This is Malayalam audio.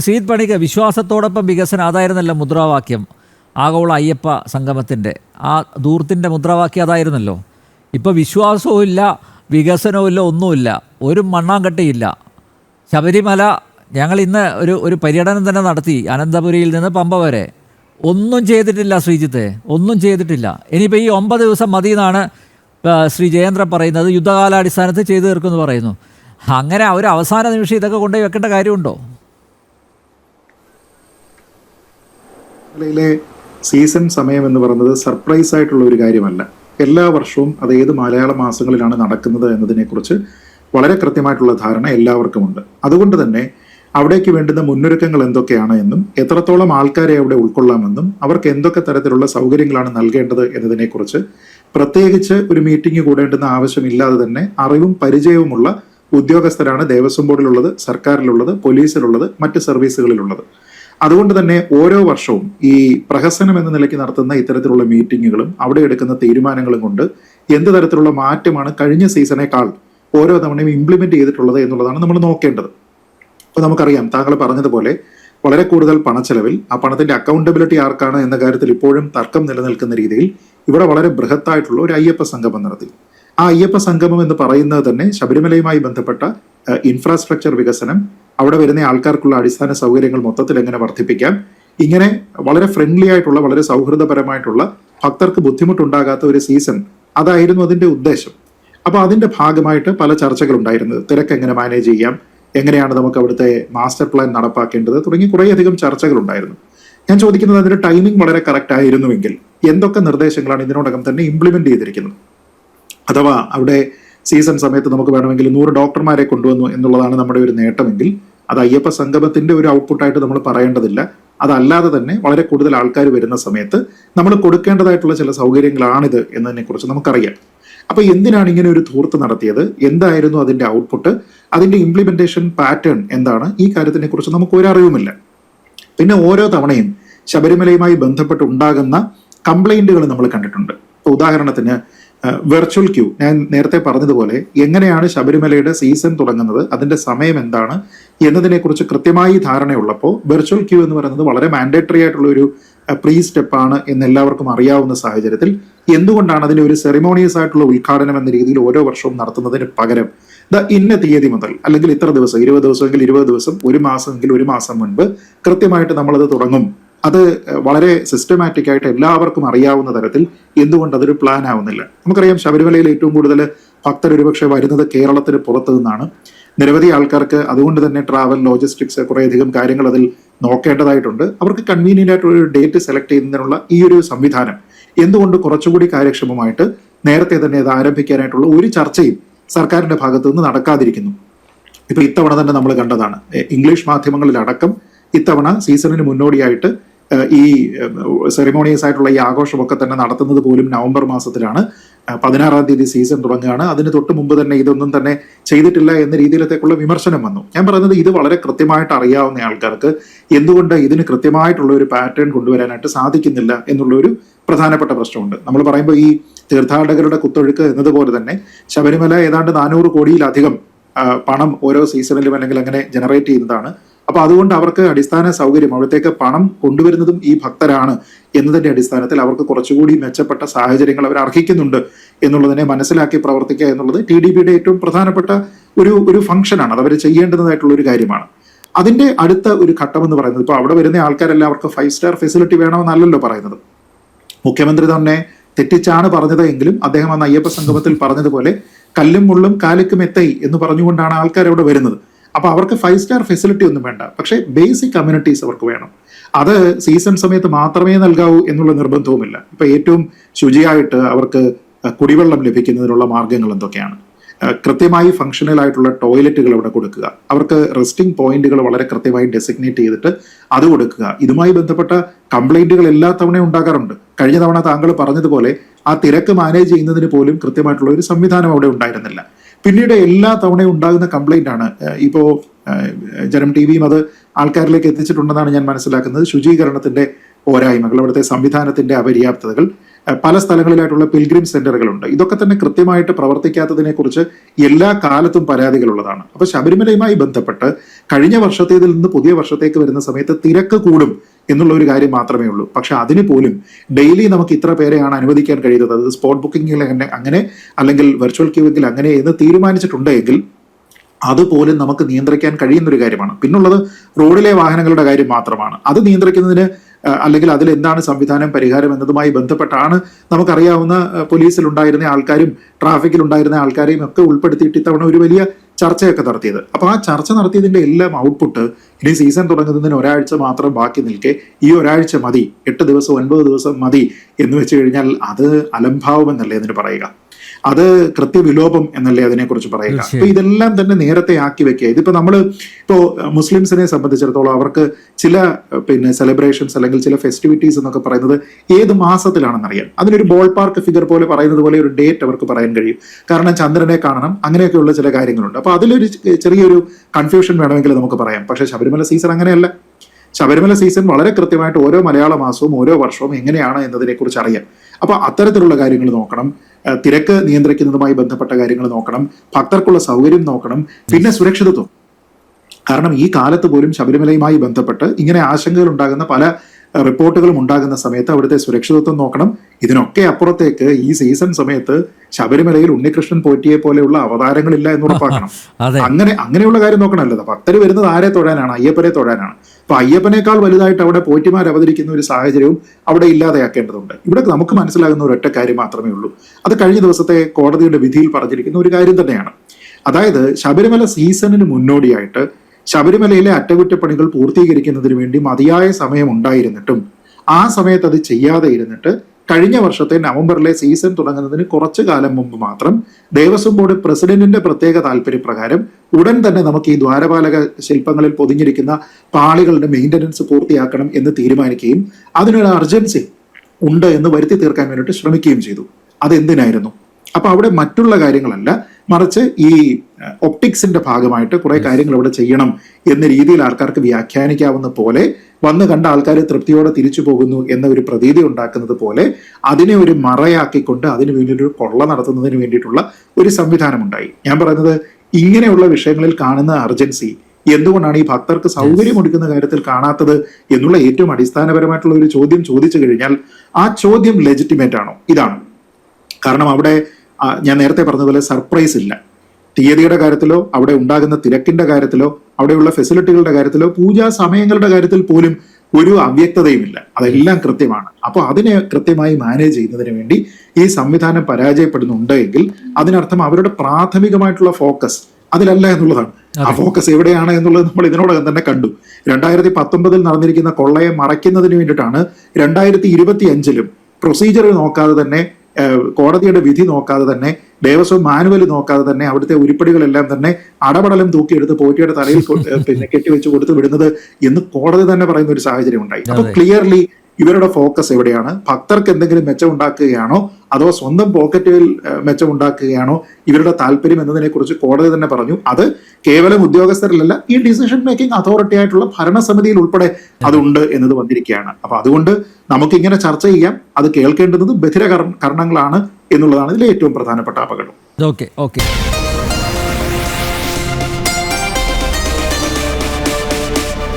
സീത് പണിക്ക് വിശ്വാസത്തോടൊപ്പം വികസനം അതായിരുന്നല്ലോ മുദ്രാവാക്യം. ആഗോള അയ്യപ്പ സംഗമത്തിന്റെ. ആ ദൂർത്തിന്റെ മുദ്രാവാക്യം അതായിരുന്നല്ലോ. ഇപ്പോൾ വിശ്വാസവും ഇല്ല വികസനവും ഇല്ല ഒന്നുമില്ല. ഒരു മണ്ണാങ്കട്ടയില്ല. ശബരിമല ഞങ്ങൾ ഇന്ന് ഒരു ഒരു പര്യടനം തന്നെ നടത്തി അനന്തപുരിയിൽ നിന്ന് പമ്പ വരെ. ഒന്നും ചെയ്തിട്ടില്ല ശ്രീജിത്തെ ഒന്നും ചെയ്തിട്ടില്ല. ഇനിയിപ്പോൾ ഈ ഒമ്പത് ദിവസം മതി എന്നാണ് ശ്രീ ജയേന്ദ്ര പറയുന്നത്. യുദ്ധകാലാടിസ്ഥാനത്ത് ചെയ്തു തീർക്കുമെന്ന് പറയുന്നു. അങ്ങനെ ഒരു അവസാന നിമിഷം ഇതൊക്കെ കൊണ്ടുപോയി വെക്കേണ്ട കാര്യമുണ്ടോ? മേഖലയിലെ സീസൺ സമയം എന്ന് പറയുന്നത് സർപ്രൈസ് ആയിട്ടുള്ള ഒരു കാര്യമല്ല. എല്ലാ വർഷവും അത് ഏത് മലയാള മാസങ്ങളിലാണ് നടക്കുന്നത് എന്നതിനെക്കുറിച്ച് വളരെ കൃത്യമായിട്ടുള്ള ധാരണ എല്ലാവർക്കുമുണ്ട്. അതുകൊണ്ട് തന്നെ അവിടേക്ക് വേണ്ടുന്ന മുന്നൊരുക്കങ്ങൾ എന്തൊക്കെയാണ് എന്നും എത്രത്തോളം ആൾക്കാരെ അവിടെ ഉൾക്കൊള്ളാമെന്നും അവർക്ക് എന്തൊക്കെ തരത്തിലുള്ള സൗകര്യങ്ങളാണ് നൽകേണ്ടത് എന്നതിനെക്കുറിച്ച് പ്രത്യേകിച്ച് ഒരു മീറ്റിംഗ് കൂടേണ്ടുന്ന ആവശ്യമില്ലാതെ തന്നെ അറിവും പരിചയവുമുള്ള ഉദ്യോഗസ്ഥരാണ് ദേവസ്വം ബോർഡിലുള്ളത് സർക്കാരിലുള്ളത് പോലീസിലുള്ളത് മറ്റ് സർവീസുകളിലുള്ളത്. അതുകൊണ്ട് തന്നെ ഓരോ വർഷവും ഈ പ്രഹസനം എന്ന നിലയ്ക്ക് നടത്തുന്ന ഇത്തരത്തിലുള്ള മീറ്റിങ്ങുകളും അവിടെ എടുക്കുന്ന തീരുമാനങ്ങളും കൊണ്ട് എന്ത് തരത്തിലുള്ള മാറ്റമാണ് കഴിഞ്ഞ സീസണേക്കാൾ ഓരോ തവണയും ഇംപ്ലിമെന്റ് ചെയ്തിട്ടുള്ളത് എന്നുള്ളതാണ് നമ്മൾ നോക്കേണ്ടത്. അപ്പോൾ നമുക്കറിയാം താങ്കൾ പറഞ്ഞതുപോലെ വളരെ കൂടുതൽ പണച്ചെലവിൽ ആ പണത്തിന്റെ അക്കൗണ്ടബിലിറ്റി ആർക്കാണ് എന്ന കാര്യത്തിൽ ഇപ്പോഴും തർക്കം നിലനിൽക്കുന്ന രീതിയിൽ ഇവിടെ വളരെ ബൃഹത്തായിട്ടുള്ള ഒരു അയ്യപ്പ സംഗമം നടത്തി. ആ അയ്യപ്പ സംഗമം എന്ന് പറയുന്നത് തന്നെ ശബരിമലയുമായി ബന്ധപ്പെട്ട ഇൻഫ്രാസ്ട്രക്ചർ വികസനം അവിടെ വരുന്ന ആൾക്കാർക്കുള്ള അടിസ്ഥാന സൗകര്യങ്ങൾ മൊത്തത്തിൽ എങ്ങനെ വർദ്ധിപ്പിക്കാം? ഇങ്ങനെ വളരെ ഫ്രണ്ട്ലി ആയിട്ടുള്ള വളരെ സൗഹൃദപരമായിട്ടുള്ള ഭക്തർക്ക് ബുദ്ധിമുട്ടുണ്ടാകാത്ത ഒരു സീസൺ അതായിരുന്നു അതിന്റെ ഉദ്ദേശം. അപ്പൊ അതിന്റെ ഭാഗമായിട്ട് പല ചർച്ചകൾ ഉണ്ടായിരുന്നത് തിരക്ക് എങ്ങനെ മാനേജ് ചെയ്യാം? എങ്ങനെയാണ് നമുക്ക് അവിടുത്തെ മാസ്റ്റർ പ്ലാൻ നടപ്പാക്കേണ്ടത്? തുടങ്ങി കുറേയധികം ചർച്ചകൾ ഉണ്ടായിരുന്നു ഞാൻ ചോദിക്കുന്നത് അതിന്റെ ടൈമിംഗ് വളരെ കറക്റ്റ് ആയിരുന്നുവെങ്കിൽ എന്തൊക്കെ നിർദ്ദേശങ്ങളാണ് ഇതിനോടകം തന്നെ ഇംപ്ലിമെന്റ് ചെയ്തിരിക്കുന്നത്? അഥവാ അവിടെ സീസൺ സമയത്ത് നമുക്ക് വേണമെങ്കിൽ നൂറ് ഡോക്ടർമാരെ കൊണ്ടുവന്നു എന്നുള്ളതാണ് നമ്മുടെ ഒരു നേട്ടമെങ്കിൽ അത് അയ്യപ്പ സംഗമത്തിന്റെ ഒരു ഔട്ട്പുട്ടായിട്ട് നമ്മൾ പറയേണ്ടതില്ല. അതല്ലാതെ തന്നെ വളരെ കൂടുതൽ ആൾക്കാർ വരുന്ന സമയത്ത് നമ്മൾ കൊടുക്കേണ്ടതായിട്ടുള്ള ചില സൗകര്യങ്ങളാണിത് എന്നതിനെ കുറിച്ച് നമുക്കറിയാം. അപ്പൊ എന്തിനാണ് ഇങ്ങനെ ഒരു ധൂർത്ത് നടത്തിയത്? എന്തായിരുന്നു അതിന്റെ ഔട്ട്പുട്ട്? അതിന്റെ ഇംപ്ലിമെന്റേഷൻ പാറ്റേൺ എന്താണ്? ഈ കാര്യത്തിനെ കുറിച്ച് നമുക്ക് ഒരു അറിവുമില്ല. പിന്നെ ഓരോ തവണയും ശബരിമലയുമായി ബന്ധപ്പെട്ട് ഉണ്ടാകുന്ന കംപ്ലൈന്റുകൾ നമ്മൾ കണ്ടിട്ടുണ്ട്. ഉദാഹരണത്തിന് വെർച്വൽ ക്യൂ ഞാൻ നേരത്തെ പറഞ്ഞതുപോലെ എങ്ങനെയാണ് ശബരിമലയുടെ സീസൺ തുടങ്ങുന്നത് അതിന്റെ സമയം എന്താണ് എന്നതിനെക്കുറിച്ച് കൃത്യമായി ധാരണയുള്ളപ്പോൾ വെർച്വൽ ക്യൂ എന്ന് പറയുന്നത് വളരെ മാൻഡേറ്ററി ആയിട്ടുള്ള ഒരു പ്രീ സ്റ്റെപ്പാണ് എന്ന് എല്ലാവർക്കും അറിയാവുന്ന സാഹചര്യത്തിൽ എന്തുകൊണ്ടാണ് അതിന് ഒരു സെറിമോണിയസ് ആയിട്ടുള്ള ഉദ്ഘാടനം എന്ന രീതിയിൽ ഓരോ വർഷവും നടത്തുന്നതിന് പകരം? ദ ഇന്ന തീയതി മുതൽ അല്ലെങ്കിൽ ഇത്ര ദിവസം ഇരുപത് ദിവസമെങ്കിൽ ഇരുപത് ദിവസം ഒരു മാസമെങ്കിൽ ഒരു മാസം മുൻപ് കൃത്യമായിട്ട് നമ്മളത് തുടങ്ങും. അത് വളരെ സിസ്റ്റമാറ്റിക് ആയിട്ട് എല്ലാവർക്കും അറിയാവുന്ന തരത്തിൽ എന്തുകൊണ്ട് അതൊരു പ്ലാൻ ആവുന്നില്ല. നമുക്കറിയാം ശബരിമലയിൽ ഏറ്റവും കൂടുതൽ ഭക്തർ ഒരുപക്ഷെ വരുന്നത് കേരളത്തിന് പുറത്തു നിന്നാണ്. നിരവധി ആൾക്കാർക്ക് അതുകൊണ്ട് തന്നെ ട്രാവൽ ലോജിസ്റ്റിക്സ് കുറേയധികം കാര്യങ്ങൾ അതിൽ നോക്കേണ്ടതായിട്ടുണ്ട്. അവർക്ക് കൺവീനിയന്റ് ആയിട്ട് ഒരു ഡേറ്റ് സെലക്ട് ചെയ്യുന്നതിനുള്ള ഈ ഒരു സംവിധാനം എന്തുകൊണ്ട് കുറച്ചുകൂടി കാര്യക്ഷമമായിട്ട് നേരത്തെ തന്നെ അത് ആരംഭിക്കാനായിട്ടുള്ള ഒരു ചർച്ചയും സർക്കാരിന്റെ ഭാഗത്തു നിന്ന് നടക്കാതിരിക്കുന്നു. ഇപ്പൊ ഇത്തവണ തന്നെ നമ്മൾ കണ്ടതാണ് ഇംഗ്ലീഷ് മാധ്യമങ്ങളിലടക്കം ഇത്തവണ സീസണിന് മുന്നോടിയായിട്ട് ഈ സെറിമോണിയസ് ആയിട്ടുള്ള ഈ ആഘോഷമൊക്കെ തന്നെ നടത്തുന്നത് പോലും നവംബർ മാസത്തിലാണ്. പതിനാറാം തീയതി സീസൺ തുടങ്ങുകയാണ്. അതിന് തൊട്ട് മുമ്പ് തന്നെ ഇതൊന്നും തന്നെ ചെയ്തിട്ടില്ല എന്ന രീതിയിലത്തേക്കുള്ള വിമർശനം വന്നു. ഞാൻ പറയുന്നത് ഇത് വളരെ കൃത്യമായിട്ട് അറിയാവുന്ന ആൾക്കാർക്ക് എന്തുകൊണ്ട് ഇതിന് കൃത്യമായിട്ടുള്ള ഒരു പാറ്റേൺ കൊണ്ടുവരാനായിട്ട് സാധിക്കുന്നില്ല എന്നുള്ള ഒരു പ്രധാനപ്പെട്ട പ്രശ്നമുണ്ട്. നമ്മൾ പറയുമ്പോൾ ഈ തീർത്ഥാടകരുടെ കുത്തൊഴുക്ക് എന്നതുപോലെ തന്നെ ശബരിമല ഏതാണ്ട് നാനൂറ് കോടിയിലധികം പണം ഓരോ സീസണിലും അല്ലെങ്കിൽ അങ്ങനെ ജനറേറ്റ് ചെയ്യുന്നതാണ് അപ്പൊ അതുകൊണ്ട് അവർക്ക് അടിസ്ഥാന സൗകര്യം അവിടത്തേക്ക് പണം കൊണ്ടുവരുന്നതും ഈ ഭക്തരാണ് എന്നതിന്റെ അടിസ്ഥാനത്തിൽ അവർക്ക് കുറച്ചുകൂടി മെച്ചപ്പെട്ട സാഹചര്യങ്ങൾ അവർ അർഹിക്കുന്നുണ്ട് എന്നുള്ളതിനെ മനസ്സിലാക്കി പ്രവർത്തിക്കുക എന്നുള്ളത് ടി ഡി ബിയുടെ ഏറ്റവും പ്രധാനപ്പെട്ട ഒരു ഒരു ഫംഗ്ഷനാണ് അത് അവർ ചെയ്യേണ്ടതായിട്ടുള്ള ഒരു കാര്യമാണ്. അതിന്റെ അടുത്ത ഒരു ഘട്ടം എന്ന് പറയുന്നത് ഇപ്പൊ അവിടെ വരുന്ന ആൾക്കാരെല്ലാം അവർക്ക് ഫൈവ് സ്റ്റാർ ഫെസിലിറ്റി വേണമെന്നല്ലല്ലോ പറയുന്നത്. മുഖ്യമന്ത്രി തന്നെ തെറ്റിച്ചാണ് പറഞ്ഞത് എങ്കിലും അദ്ദേഹം അന്ന് അയ്യപ്പ സംഗമത്തിൽ പറഞ്ഞതുപോലെ കല്ലും മുള്ളും കാലിക്കും എത്തൈ എന്ന് പറഞ്ഞുകൊണ്ടാണ് ആൾക്കാർ അവിടെ വരുന്നത്. അപ്പൊ അവർക്ക് ഫൈവ് സ്റ്റാർ ഫെസിലിറ്റി ഒന്നും വേണ്ട. പക്ഷേ ബേസിക് കമ്മ്യൂണിറ്റീസ് അവർക്ക് വേണം. അത് സീസൺ സമയത്ത് മാത്രമേ നൽകാവൂ എന്നുള്ള നിർബന്ധവുമില്ല. ഇപ്പോൾ ഏറ്റവും ശുചിയായിട്ട് അവർക്ക് കുടിവെള്ളം ലഭിക്കുന്നതിനുള്ള മാർഗങ്ങൾ എന്തൊക്കെയാണ്? കൃത്യമായി ഫങ്ഷണൽ ആയിട്ടുള്ള ടോയ്ലറ്റുകൾ അവിടെ കൊടുക്കുക. അവർക്ക് റെസ്റ്റിംഗ് പോയിന്റുകൾ വളരെ കൃത്യമായി ഡെസിഗ്നേറ്റ് ചെയ്തിട്ട് അത് കൊടുക്കുക. ഇതുമായി ബന്ധപ്പെട്ട കംപ്ലൈന്റുകൾ എല്ലാ തവണയും ഉണ്ടാകാറുണ്ട്. കഴിഞ്ഞ തവണ താങ്കൾ പറഞ്ഞതുപോലെ ആ തിരക്ക് മാനേജ് ചെയ്യുന്നതിന് പോലും കൃത്യമായിട്ടുള്ള ഒരു സംവിധാനം അവിടെ ഉണ്ടായിരുന്നില്ല. പിന്നീട് എല്ലാ തവണയും ഉണ്ടാകുന്ന കംപ്ലൈന്റ് ആണ്. ഇപ്പോൾ ജനം ടി വിയും അത് ആൾക്കാരിലേക്ക് എത്തിച്ചിട്ടുണ്ടെന്നാണ് ഞാൻ മനസ്സിലാക്കുന്നത്. ശുചീകരണത്തിന്റെ പോരായ്മകൾ അവിടുത്തെ സംവിധാനത്തിന്റെ അപര്യാപ്തതകൾ പല സ്ഥലങ്ങളിലായിട്ടുള്ള പിൽഗ്രിം സെന്ററുകളുണ്ട് ഇതൊക്കെ തന്നെ കൃത്യമായിട്ട് പ്രവർത്തിക്കാത്തതിനെ കുറിച്ച് എല്ലാ കാലത്തും പരാതികളുള്ളതാണ്. അപ്പോൾ ശബരിമലയുമായി ബന്ധപ്പെട്ട് കഴിഞ്ഞ വർഷത്തേതിൽ നിന്ന് പുതിയ വർഷത്തേക്ക് വരുന്ന സമയത്ത് തിരക്ക് കൂടും. എന്നുള്ള ഒരു കാര്യം മാത്രമേ ഉള്ളൂ. പക്ഷെ അതിന് പോലും ഡെയിലി നമുക്ക് ഇത്ര പേരെയാണ് അനുവദിക്കാൻ കഴിയുന്നത്. അത് സ്പോട്ട് ബുക്കിംഗിൽ അങ്ങനെ അല്ലെങ്കിൽ വെർച്വൽ ക്യൂവിംഗിൽ അങ്ങനെ എന്ന് തീരുമാനിച്ചിട്ടുണ്ടെങ്കിൽ അതുപോലും നമുക്ക് നിയന്ത്രിക്കാൻ കഴിയുന്ന ഒരു കാര്യമാണ്. പിന്നുള്ളത് റോഡിലെ വാഹനങ്ങളുടെ കാര്യം മാത്രമാണ്. അത് നിയന്ത്രിക്കുന്നതിന് അല്ലെങ്കിൽ അതിൽ എന്താണ് സംവിധാനം പരിഹാരം എന്നതുമായി ബന്ധപ്പെട്ടാണ് നമുക്കറിയാവുന്ന പോലീസിലുണ്ടായിരുന്ന ആൾക്കാരും ട്രാഫിക്കിൽ ഉണ്ടായിരുന്ന ആൾക്കാരെയും ഒക്കെ ഉൾപ്പെടുത്തിയിട്ട് ഇത്തവണ ഒരു വലിയ ചർച്ചയൊക്കെ നടത്തിയത്. അപ്പോൾ ആ ചർച്ച നടത്തിയതിന്റെ എല്ലാം ഔട്ട്പുട്ട് ഇനി സീസൺ തുടങ്ങുന്നതിന് ഒരാഴ്ച മാത്രം ബാക്കി നിൽക്കെ. ഈ ഒരാഴ്ച മതി. എട്ട് ദിവസം ഒൻപത് ദിവസം മതി എന്ന് വെച്ച് കഴിഞ്ഞാൽ അത് അലംഭാവം എന്നല്ലേ അതിന് പറയുക. അത് കൃത്യവിലോപം എന്നല്ലേ അതിനെക്കുറിച്ച് പറയുക. അപ്പൊ ഇതെല്ലാം തന്നെ നേരത്തെ ആക്കി വെക്കുക. ഇതിപ്പോ നമ്മൾ ഇപ്പോ മുസ്ലിംസിനെ സംബന്ധിച്ചിടത്തോളം അവർക്ക് ചില പിന്നെ സെലിബ്രേഷൻസ് അല്ലെങ്കിൽ ചില ഫെസ്റ്റിവിറ്റീസ് എന്നൊക്കെ പറയുന്നത് ഏത് മാസത്തിലാണെന്നറിയാം അതിനൊരു ബോൾ പാർക്ക് ഫിഗർ പോലെ പറയുന്നത് പോലെ ഒരു ഡേറ്റ് അവർക്ക് പറയാൻ കഴിയും. കാരണം ചന്ദ്രനെ കാണണം അങ്ങനെയൊക്കെയുള്ള ചില കാര്യങ്ങളുണ്ട്. അപ്പൊ അതിലൊരു ചെറിയൊരു കൺഫ്യൂഷൻ വേണമെങ്കിൽ നമുക്ക് പറയാം. പക്ഷെ ശബരിമല സീസൺ അങ്ങനെയല്ല. ശബരിമല സീസൺ വളരെ കൃത്യമായിട്ട് ഓരോ മലയാള മാസവും ഓരോ വർഷവും എങ്ങനെയാണ് എന്നതിനെക്കുറിച്ച് അറിയാം അപ്പൊ അത്തരത്തിലുള്ള കാര്യങ്ങൾ നോക്കണം. തിരക്ക് നിയന്ത്രിക്കുന്നതുമായി ബന്ധപ്പെട്ട കാര്യങ്ങൾ നോക്കണം. ഭക്തർക്കുള്ള സൗകര്യം നോക്കണം. പിന്നെ സുരക്ഷിതത്വം. കാരണം ഈ കാലത്ത് പോലും ശബരിമലയുമായി ബന്ധപ്പെട്ട് ഇങ്ങനെ ആശങ്കകൾ ഉണ്ടാകുന്ന പല റിപ്പോർട്ടുകളും ഉണ്ടാകുന്ന സമയത്ത് അവിടുത്തെ സുരക്ഷിതത്വം നോക്കണം. ഇതിനൊക്കെ അപ്പുറത്തേക്ക് ഈ സീസൺ സമയത്ത് ശബരിമലയിൽ ഉണ്ണികൃഷ്ണൻ പോറ്റിയെ പോലെയുള്ള അവതാരങ്ങളില്ല എന്ന് ഉറപ്പാക്കണം. അങ്ങനെ അങ്ങനെയുള്ള കാര്യം നോക്കണമല്ലോ. ഭക്തർ വരുന്നത് ആരെ തൊഴാനാണ്? അയ്യപ്പനെ തൊഴാനാണ്. അപ്പൊ അയ്യപ്പനേക്കാൾ വലുതായിട്ട് അവിടെ പോറ്റിമാർ അവതരിക്കുന്ന ഒരു സാഹചര്യവും അവിടെ ഇല്ലാതെയാക്കേണ്ടതുണ്ട്. ഇവിടെ നമുക്ക് മനസ്സിലാകുന്ന ഒരൊറ്റ കാര്യം മാത്രമേ ഉള്ളൂ. അത് കഴിഞ്ഞ ദിവസത്തെ കോടതിയുടെ വിധിയിൽ പറഞ്ഞിരിക്കുന്ന ഒരു കാര്യം തന്നെയാണ്. അതായത് ശബരിമല സീസണിന് മുന്നോടിയായിട്ട് ശബരിമലയിലെ അറ്റകുറ്റപ്പണികൾ പൂർത്തീകരിക്കുന്നതിന് വേണ്ടി മതിയായ സമയം ഉണ്ടായിരുന്നിട്ടും ആ സമയത്ത് അത് ചെയ്യാതെ ഇരുന്നിട്ട് കഴിഞ്ഞ വർഷത്തെ നവംബറിലെ സീസൺ തുടങ്ങുന്നതിന് കുറച്ചു കാലം മുമ്പ് മാത്രം ദേവസ്വം ബോർഡ് പ്രസിഡന്റിന്റെ പ്രത്യേക താല്പര്യപ്രകാരം ഉടൻ തന്നെ നമുക്ക് ഈ ദ്വാരപാലക ശില്പങ്ങളിൽ പൊതിഞ്ഞിരിക്കുന്ന പാളികളുടെ മെയിന്റനൻസ് പൂർത്തിയാക്കണം എന്ന് തീരുമാനിക്കുകയും അതിനൊരു അർജൻസി ഉണ്ട് എന്ന് വരുത്തി തീർക്കാൻ വേണ്ടിയിട്ട് ശ്രമിക്കുകയും ചെയ്തു. അതെന്തിനായിരുന്നു? അപ്പൊ അവിടെ മറ്റുള്ള കാര്യങ്ങളല്ല മറിച്ച് ഈ ഒപ്റ്റിക്സിന്റെ ഭാഗമായിട്ട് കുറെ കാര്യങ്ങൾ ഇവിടെ ചെയ്യണം എന്ന രീതിയിൽ ആൾക്കാർക്ക് വ്യാഖ്യാനിക്കാവുന്ന പോലെ വന്ന് കണ്ട ആൾക്കാർ തൃപ്തിയോടെ തിരിച്ചു പോകുന്നു എന്ന ഒരു പ്രതീതി ഉണ്ടാക്കുന്നത് പോലെ അതിനെ ഒരു മറയാക്കിക്കൊണ്ട് അതിനു വേണ്ടി ഒരു കൊള്ള നടത്തുന്നതിന് വേണ്ടിയിട്ടുള്ള ഒരു സംവിധാനം ഉണ്ടായി ഞാൻ പറയുന്നത് ഇങ്ങനെയുള്ള വിഷയങ്ങളിൽ കാണുന്ന അർജൻസി എന്തുകൊണ്ടാണ് ഈ ഭക്തർക്ക് സൗകര്യം ഒരുക്കുന്ന കാര്യത്തിൽ കാണാത്തത് എന്നുള്ള ഏറ്റവും അടിസ്ഥാനപരമായിട്ടുള്ള ഒരു ചോദ്യം ചോദിച്ചു കഴിഞ്ഞാൽ ആ ചോദ്യം ലെജിറ്റിമേറ്റ് ആണോ? ഇതാണ്. കാരണം അവിടെ ഞാൻ നേരത്തെ പറഞ്ഞതുപോലെ സർപ്രൈസ് ഇല്ല. തീയതിയുടെ കാര്യത്തിലോ അവിടെ ഉണ്ടാകുന്ന തിരക്കിന്റെ കാര്യത്തിലോ അവിടെയുള്ള ഫെസിലിറ്റികളുടെ കാര്യത്തിലോ പൂജാ സമയങ്ങളുടെ കാര്യത്തിൽ പോലും ഒരു അവ്യക്തതയുമില്ല അതെല്ലാം കൃത്യമാണ്. അപ്പോൾ അതിനെ കൃത്യമായി മാനേജ് ചെയ്യുന്നതിന് വേണ്ടി ഈ സംവിധാനം പരാജയപ്പെടുന്നുണ്ട് എങ്കിൽ അതിനർത്ഥം അവരുടെ പ്രാഥമികമായിട്ടുള്ള ഫോക്കസ് അതിലല്ല എന്നുള്ളതാണ്. ആ ഫോക്കസ് എവിടെയാണ് എന്നുള്ളത് നമ്മൾ ഇതിനോടകം തന്നെ കണ്ടു. രണ്ടായിരത്തി പത്തൊമ്പതിൽ നടന്നിരിക്കുന്ന കൊള്ളയെ മറയ്ക്കുന്നതിന് വേണ്ടിയിട്ടാണ് രണ്ടായിരത്തി ഇരുപത്തി അഞ്ചിലും പ്രൊസീജിയർ നോക്കാതെ തന്നെ കോടതിയുടെ വിധി നോക്കാതെ തന്നെ ദേവസ്വം മാനുവൽ നോക്കാതെ തന്നെ അവിടുത്തെ ഉരുപ്പടികളെല്ലാം തന്നെ അടപടലം തൂക്കിയെടുത്ത് പോറ്റിയുടെ തലയിൽ പിന്നെ കെട്ടിവെച്ച് കൊടുത്തു വിടുന്നത് എന്ന് കോടതി തന്നെ പറയുന്ന ഒരു സാഹചര്യം ഉണ്ടായി. അപ്പൊ ക്ലിയർലി ഇവരുടെ ഫോക്കസ് എവിടെയാണ്? ഭക്തർക്ക് എന്തെങ്കിലും മെച്ചം ഉണ്ടാക്കുകയാണോ അതോ സ്വന്തം പോക്കറ്റിൽ മെച്ചമുണ്ടാക്കുകയാണോ? ഇവരുടെ താല്പര്യം എന്നതിനെ കുറിച്ച് കോടതി തന്നെ പറഞ്ഞു. അത് കേവലം ഉദ്യോഗസ്ഥരിലല്ല ഈ ഡിസിഷൻ മേക്കിംഗ് അതോറിറ്റി ആയിട്ടുള്ള ഭരണസമിതിയിൽ ഉൾപ്പെടെ അതുണ്ട് എന്നത് വന്നിരിക്കുകയാണ്. അപ്പൊ അതുകൊണ്ട് നമുക്ക് ഇങ്ങനെ ചർച്ച ചെയ്യാം. അത് കേൾക്കേണ്ടുന്നത് ബധിര കർണങ്ങളാണ് എന്നുള്ളതാണ് ഇതിലെ ഏറ്റവും പ്രധാനപ്പെട്ട അപകടം. Okay okay